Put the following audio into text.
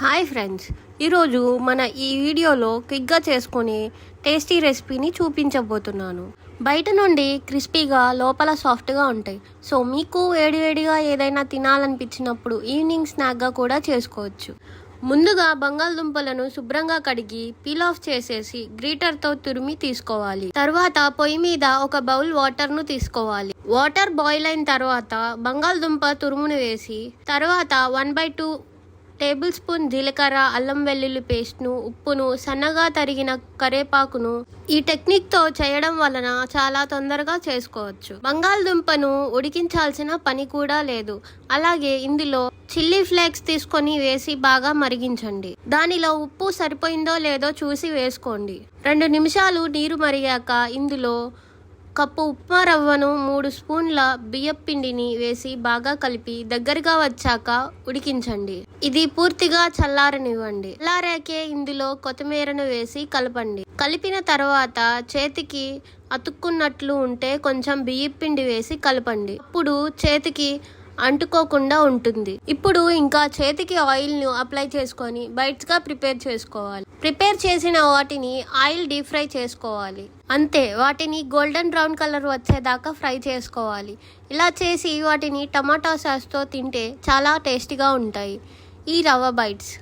Hi friends. ఈరోజు మన ఈ వీడియోలో క్విక్గా చేసుకునే టేస్టీ రెసిపీని చూపించబోతున్నాను. బయట నుండి క్రిస్పీగా లోపల సాఫ్ట్గా ఉంటాయి. సో మీకు వేడివేడిగా ఏదైనా తినాలనిపించినప్పుడు ఈవినింగ్ స్నాక్గా కూడా చేసుకోవచ్చు. ముందుగా బంగాళదుంపలను శుభ్రంగా కడిగి పీల్ ఆఫ్ చేసేసి గ్రీటర్తో తురిమి తీసుకోవాలి. తర్వాత పొయ్యి మీద ఒక బౌల్ వాటర్ను తీసుకోవాలి. వాటర్ బాయిల్ అయిన తర్వాత బంగాళదుంప తురుమును వేసి తర్వాత one by two tablespoon జీలకర్ర అల్లం వెల్లుల్లి పేస్ట్ను ఉప్పును సన్నగా తరిగిన కరేపాకును ఈ టెక్నిక్తో చేయడం వలన చాలా తొందరగా చేసుకోవచ్చు. బంగాళదుంపను ఉడికించాల్సిన పని కూడా లేదు. అలాగే ఇందులో చిల్లీ ఫ్లేక్స్ తీసుకొని వేసి బాగా మరిగించండి. దానిలో ఉప్పు సరిపోయిందో లేదో చూసి వేసుకోండి. రెండు నిమిషాలు నీరు మరిగాక ఇందులో కప్పు ఉప్మా రవ్వను మూడు స్పూన్ల బియ్యం పిండిని వేసి బాగా కలిపి దగ్గరగా వచ్చాక ఉడికించండి. ఇది పూర్తిగా చల్లారనివ్వండి. చల్లారాకే ఇందులో కొత్తిమీరను వేసి కలపండి. కలిపిన తర్వాత చేతికి అతుక్కున్నట్లు ఉంటే కొంచెం బియ్యం పిండి వేసి కలపండి. అప్పుడు చేతికి అంటుకోకుండా ఉంటుంది. ఇప్పుడు ఇంకా చేతికి ఆయిల్ను అప్లై చేసుకొని బైట్స్గా ప్రిపేర్ చేసుకోవాలి. ప్రిపేర్ చేసిన వాటిని ఆయిల్ డీప్ ఫ్రై చేసుకోవాలి. అంతే వాటిని గోల్డెన్ బ్రౌన్ కలర్ వచ్చేదాకా ఫ్రై చేసుకోవాలి. ఇలా చేసి వాటిని టమాటా సాస్తో తింటే చాలా టేస్టీగా ఉంటాయి. ఈ రవ్వ బైట్స్